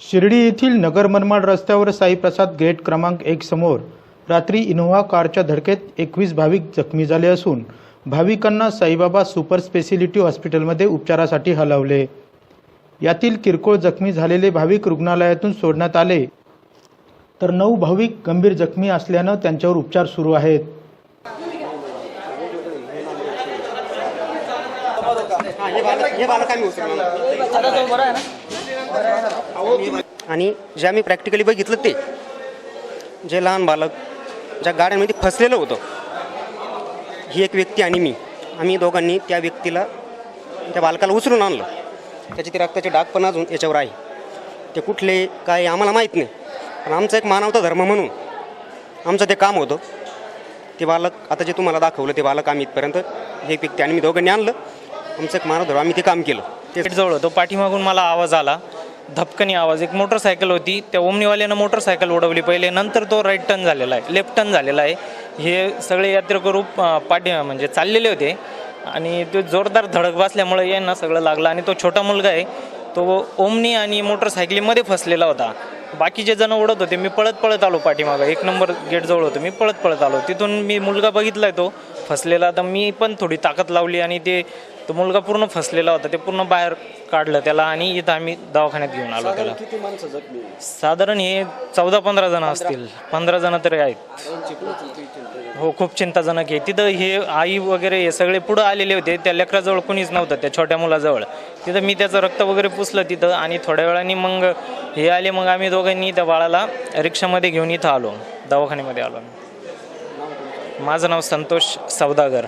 शिर्डी येथील नगर मनमाड रस्त्यावर साईप्रसाद गेट क्रमांक एक समोर रात्री इनोव्हा कारच्या धडकेत एकवीस भाविक जखमी झाले असून भाविकांना साईबाबा सुपर स्पेशालिटी हॉस्पिटलमध्ये उपचारासाठी हलवले. यातील किरकोळ जखमी झालेले भाविक रुग्णालयातून सोडण्यात आले. तर नऊ भाविक गंभीर जखमी असल्यानं त्यांच्यावर उपचार सुरू आहेत. आणि जे आम्ही प्रॅक्टिकली बघितलं ते जे लहान बालक ज्या गाड्यांमध्ये फसलेलं होतं ही एक व्यक्ती आणि मी. आम्ही दोघांनी त्या व्यक्तीला त्या बालकाला उचलून आणलं. त्याचे ते रक्ताचे डाग पण अजून याच्यावर आहे. ते कुठले काय आम्हाला माहीत नाही. पण आमचा एक मानवता धर्म म्हणून आमचं ते काम होतं. ते बालक आता जे तुम्हाला दाखवलं ते बालक आम्ही इथपर्यंत हे व्यक्ती आणि मी दोघांनी आणलं. आमचं एक मानव धर्म आम्ही ते काम केलं. ते जवळ होतो. पाठीमागून मला आवाज आला. धपकनी आवाज. एक मोटरसायकल होती. त्या ओमनीवाल्यानं मोटरसायकल उडवली. पहिले नंतर तो राईट टर्न झालेला आहे. लेफ्ट टर्न झालेला आहे. हे सगळे यात्रेकरू पाठी म्हणजे चाललेले होते. आणि तो जोरदार धडक बसल्यामुळे यांना सगळं लागलं. आणि तो छोटा मुलगा आहे. तो ओमनी आणि मोटरसायकलीमध्ये फसलेला होता. बाकीचे जण उडत होते. मी पळत पळत आलो पाठीमागं. एक नंबर गेट जवळ होतो. मी पळत पळत आलो. तिथून मी मुलगा बघितलाय तो. फसलेला. तर मी पण थोडी ताकद लावली आणि ते तो मुलगा पूर्ण फसलेला होता. ते पूर्ण बाहेर काढलं त्याला आणि इथं आम्ही दवाखान्यात घेऊन आलो त्याला. साधारण हे चौदा पंधरा जण असतील. पंधरा जण तरी आहेत. हो खूप चिंताजनक आहे. तिथं हे आई वगैरे हे सगळे पुढं आलेले होते. त्या लेकराजवळ कोणीच नव्हतं त्या छोट्या मुलाजवळ. तिथं मी त्याचं रक्त वगैरे पुसलं तिथं आणि थोड्या वेळाने मग हे आले. मग आम्ही दोघांनी त्या बाळाला रिक्षामध्ये घेऊन इथं आलो. दवाखान्यामध्ये आलो माझं नाव संतोष सौदागर.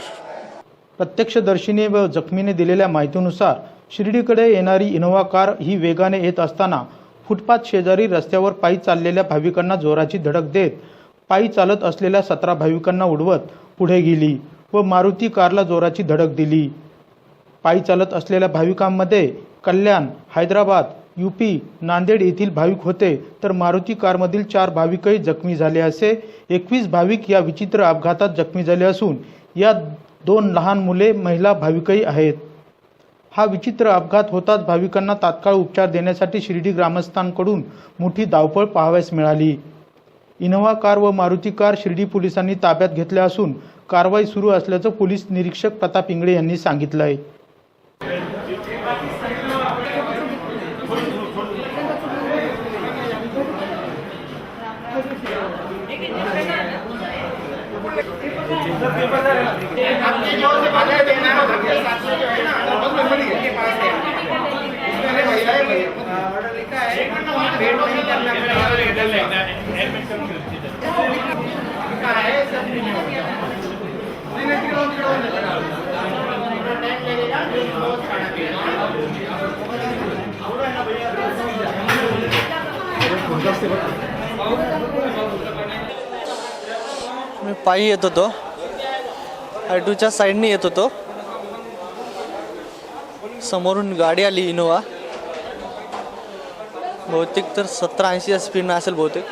प्रत्यक्षदर्शीने व जखमीने दिलेल्या माहितीनुसार शिर्डीकडे येणारी इनोव्हा कार ही वेगाने येत असताना फुटपाथ शेजारी रस्त्यावर पायी चाललेल्या भाविकांना जोराची धडक देत पायी चालत असलेल्या सतरा भाविकांना उडवत पुढे गेली व मारुती कारला जोराची धडक दिली. पायी चालत असलेल्या भाविकांमध्ये कल्याण हैदराबाद यूपी नांदेड येथील भाविक होते. तर मारुती कारमधील चार भाविकही जखमी झाले असे. एकवीस भाविक या विचित्र अपघातात जखमी झाले असून यात दोन लहान मुले महिला भाविकही आहेत. हा विचित्र अपघात होताच भाविकांना तात्काळ उपचार देण्यासाठी शिर्डी ग्रामस्थांकडून मोठी धावपळ पाहावयास मिळाली. इनोव्हा कार व मारुती कार शिर्डी पोलिसांनी ताब्यात घेतल्या असून कारवाई सुरू असल्याचं पोलीस निरीक्षक प्रताप इंगळे यांनी सांगितलं आहे मी पायी येत होतो. ॲटोच्या साईडने येत होतो. समोरून गाडी आली इनोवा. बहुतेक तर सतरा ऐंशी स्पीडनं असेल बहुतेक.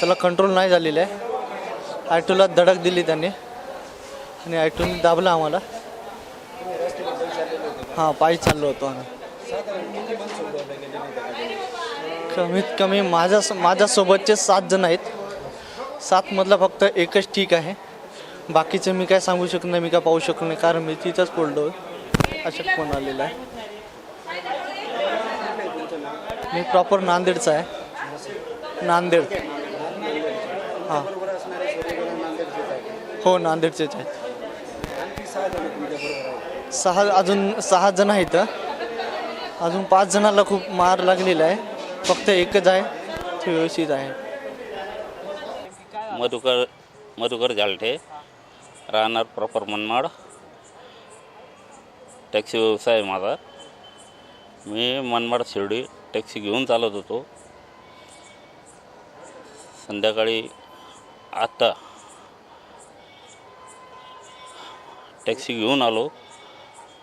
त्याला कंट्रोल नाही झालेलं आहे. आयटूला धडक दिली त्यांनी. आणि ॲटोने दाबलं आम्हाला. हां पायी चाललो होतो आम्ही. कमीत कमी माझ्या माझ्यासोबतचे सात जण आहेत. सातमधला फक्त एकच ठीक आहे. बाकीचं मी काय सांगू शकत नाही मी काय पाहू शकत नाही कारण मी तिथंच पडलो. अशा फोन आलेला आहे? मी प्रॉपर नांदेडचा आहे. नांदेड. हां. हो नांदेडचेच आहेत. सहा अजून सहा जण आहेत. अजून पाच जणांना खूप मार लागलेला आहे. फक्त एकच आहे ते व्यवस्थित आहे. मधुकर मधुकर जालठे राहणार प्रॉपर मनमाड. टॅक्सी व्यवसाय आहे माझा. मी मनमाड शिर्डी टॅक्सी घेऊन चालत होतो. संध्याकाळी आत्ता टॅक्सी घेऊन आलो.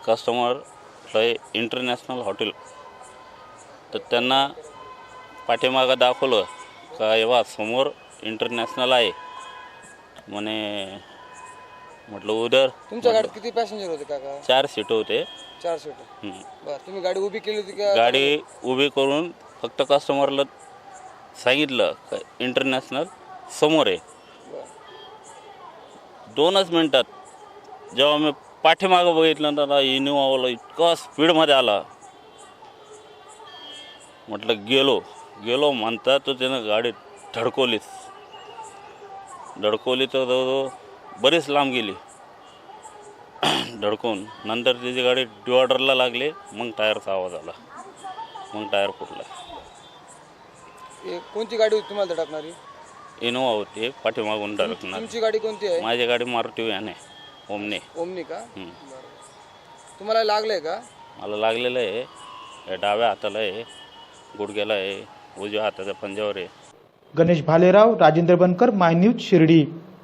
कस्टमर लय इंटरनॅशनल हॉटेल. तर त्यांना पाठीमागं दाखवलं का एव्हा समोर इंटरनॅशनल आहे. म्हणे म्हटलं उदर. तुमच्या गाडीत किती पॅसेंजर होते काका? चार सीट होते. चार सीट. बर तुम्ही गाडी उभी केली होती का? गाडी उभी करून फक्त कस्टमरला सांगितलं का इंटरनॅशनल समोर आहे. दोनच मिनटात जेव्हा मी पाठीमागं बघितलं तर इनोवाला इतका स्पीडमध्ये आला. म्हटलं गेलो. गेलो म्हणता तो त्यानं गाडी धडकवलीच. धडकवली तर जवळजवळ बरीच लांब गेली. धडकून नंतर त्याची गाडी डिवायडरला लागली मग टायरचा आवाज आला. मग टायर फुटला. कोणती गाडी होती तुम्हाला धडकणारी? इनोवा होती पाठीमागून धडकणार. तुमची गाडी कोणती आहे? माझी गाडी मारुती याने ओमने. ओमनी का. तुम्हाला लागलंय का? मला लागलेलं आहे डाव्या हाताला आहे गुडघ्याला आहे. उजव्या हाताचा पंजावर आहे. Ganesh Bhalerao Rajendra Bankar my news Shirdi.